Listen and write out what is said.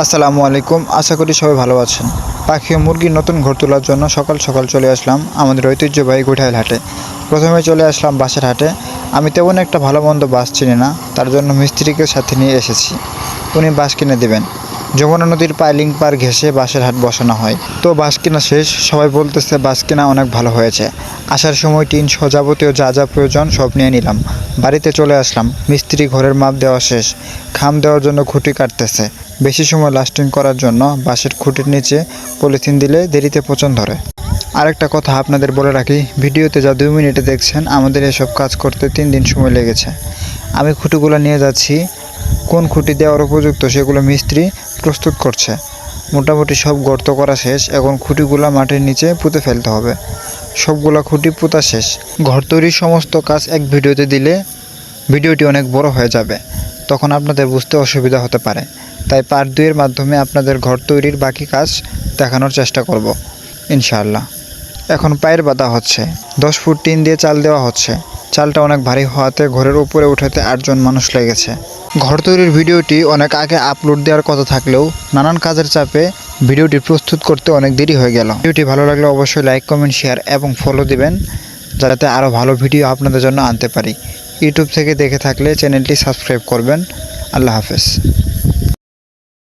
আসসালামু আলাইকুম। আশা করি সবাই ভালো আছেন। পাখি ও মুরগির নতুন ঘর তোলার জন্য সকাল সকাল চলে আসলাম আমাদের ঐতিহ্যবাহী গুঠাইল হাটে। প্রথমে চলে আসলাম বাসের হাটে। আমি তেমন একটা ভালো মন্দ বাস চিনি না, তার জন্য মিস্ত্রিকে সাথে নিয়ে এসেছি। উনি বাস কিনে দেবেন। যমুনা নদীর পাইলিং পার ঘেঁষে বাসের হাট বসানো হয়। তো বাস কেনা শেষ, সবাই বলতেছে বাস কেনা অনেক ভালো হয়েছে। আসার সময় টিন যাবতীয় যা যা প্রয়োজন সব নিয়ে নিলাম। বাড়িতে চলে আসলাম, মিস্ত্রি ঘরের মাপ দেওয়া শেষ। খাম দেওয়ার জন্য খুঁটি কাটতেছে। বেশি সময় লাস্টিং করার জন্য বাঁশের খুঁটির নিচে পলিথিন দিলে দেরিতে পচন ধরে। আরেকটা কথা আপনাদের বলে রাখি, ভিডিওতে যা দুই মিনিটে দেখছেন, আমাদের এসব কাজ করতে তিন দিন সময় লেগেছে। আমি খুঁটিগুলো নিয়ে যাচ্ছি, কোন খুঁটি দেওয়ার উপযুক্ত সেগুলো মিস্ত্রি প্রস্তুত করছে। মোটামুটি সব গর্ত করা শেষ, এখন খুঁটিগুলো মাটির নিচে পুঁতে ফেলতে হবে। সবগুলা খুঁটি পুঁতা শেষ। ঘর তৈরির সমস্ত কাজ এক ভিডিওতে দিলে ভিডিওটি অনেক বড় হয়ে যাবে। তখন আপনাদের বুঝতে অসুবিধা হতে পারে। তাই পার্ট দুইয়ের মাধ্যমে আপনাদের ঘর তৈরির বাকি কাজ দেখানোর চেষ্টা করব, ইনশাআল্লাহ। এখন পায়ের বাঁধা হচ্ছে। দশ ফুট টিন দিয়ে চাল দেওয়া হচ্ছে। চালটা অনেক ভারী হওয়াতে ঘরের উপরে উঠাতে আটজন মানুষ লেগেছে। ঘর তৈরির ভিডিওটি অনেক আগে আপলোড দেওয়ার কথা থাকলেও নানান কাজের চাপে ভিডিওটি প্রস্তুত করতে অনেক দেরি হয়ে গেল। ভিডিওটি ভালো লাগলে অবশ্যই লাইক, কমেন্ট, শেয়ার এবং ফলো দিবেন যাতে আরও ভালো ভিডিও আপনাদের জন্য আনতে পারি। ইউটিউব থেকে দেখে থাকলে চ্যানেলটি সাবস্ক্রাইব করবেন। আল্লাহ হাফেজ।